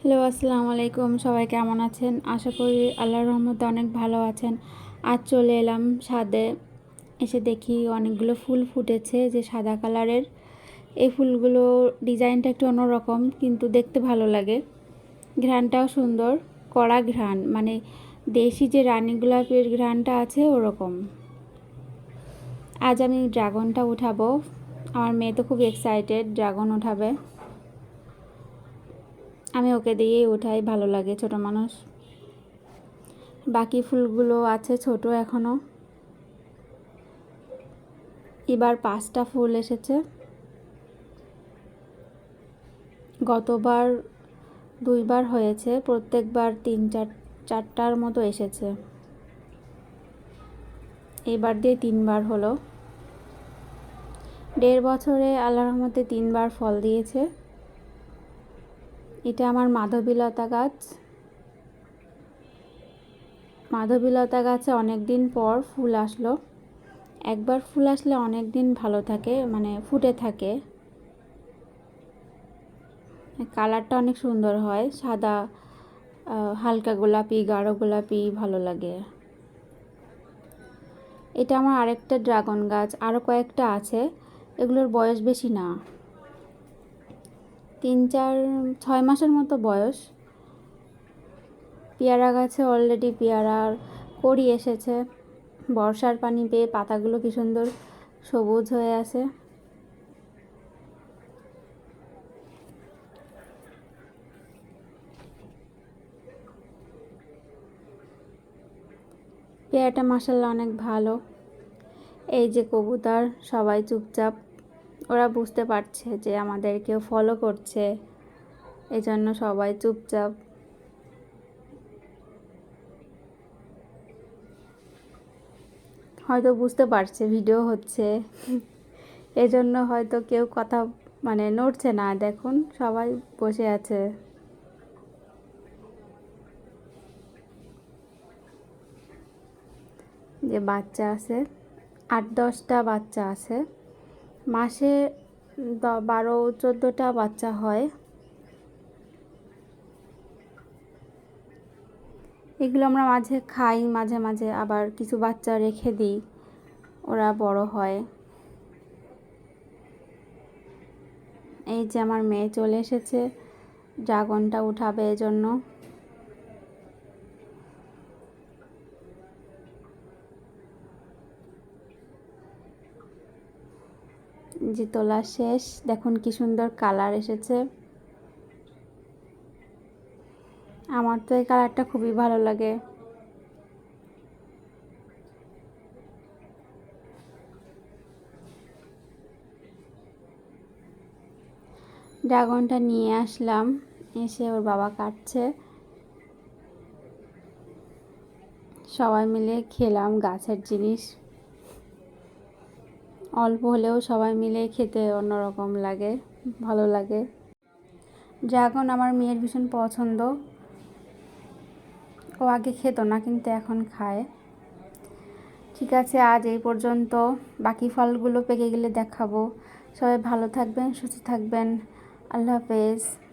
Hello, আসসালামু আলাইকুম। সবাই কেমন আছেন? আশা করি আল্লাহর রহমতে অনেক ভালো আছেন। আজ চলে এলাম সাদে এসে দেখি অনেকগুলো ফুল ফুটেছে যে সাদা কালারের। এই ফুলগুলো ডিজাইনটা একটু অন্যরকম, কিন্তু দেখতে ভালো লাগে। ঘ্রাণটাও সুন্দর, কড়া ঘ্রাণ মানে দেশি যে রানী গোলাপের ঘ্রাণটা আছে ওরকম। আজ আমি ড্রাগনটা উঠাবো। আমার মেয়ে তো খুব এক্সাইটেড ড্রাগন উঠাবে। আমি ওকে দিয়েই ওঠাই ভালো লাগে ছোট মানুষ। বাকি ফুলগুলো আছে ছোট এখনও। এবার পাঁচটা ফুল এসেছে। গতবার দুইবার হয়েছে, প্রত্যেকবার তিন, চার, চারটার মতো এসেছে। এবার দিয়ে তিনবার হলো। দেড় বছরে আল্লাহ রহমতে তিনবার ফল দিয়েছে। এটা আমার মাধবীলতা গাছ। মাধবীলতা গাছে অনেক দিন পর ফুল আসলো। একবার ফুল আসলে অনেক দিন ভালো থাকে মানে ফুটে থাকে। কালারটা অনেক সুন্দর হয়, সাদা হালকা গোলাপি, গাঢ় গোলাপি, ভালো লাগে। এটা আমার আরেকটা ড্রাগন গাছ আরও কয়েকটা আছে, এগুলোর বয়স বেশি না। তিন চার ছয় মাসের মতো বয়স। পেয়ারা গাছে অলরেডি পেয়ারার কড়ি এসেছে। বর্ষার পানি পেয়ে পাতাগুলো কি সুন্দর সবুজ হয়ে আছে। পেয়ারাটা মাসাল্লাহ অনেক ভালো। এই যে কবুতর, সবাই চুপচাপ। ওরা বুঝতে পারছে যে আমাদেরকেও ফলো করছে। এজন্য সবাই চুপচাপ। হয়তো বুঝতে পারছে ভিডিও হচ্ছে। এজন্য হয়তো কেউ কথা মানে নড়ছে না। দেখুন, সবাই বসে আছে। যে বাচ্চা আছে, আট দশটা বাচ্চা আছে। মাসে বারো, চোদ্দোটা বাচ্চা হয়। এগুলো আমরা মাঝে খাই, মাঝে মাঝে আবার কিছু বাচ্চা রেখে দিই, ওরা বড় হয়। এই যে আমার মেয়ে চলে এসেছে, ড্রাগনটা উঠাবে এজন্য। যে তোলা শেষ, দেখুন কি সুন্দর কালার এসেছে। আমার তো এই কালারটা খুবই ভালো লাগে। ড্রাগনটা নিয়ে আসলাম, এসে ওর বাবা কাটছে। সবাই মিলে খেলাম গাছের জিনিস। অল্প হলেও সবাই মিলে খেতে অন্যরকম লাগে, ভালো লাগে। ড্রাগন আমার মেয়ের ভীষণ পছন্দ। ও আগে খেত না, কিন্তু এখন খায়। ঠিক আছে, আজ এই পর্যন্ত। বাকি ফলগুলো পেকে গেলে দেখাবো। সবাই ভালো থাকবেন, সুস্থ থাকবেন। আল্লাহ হাফেজ।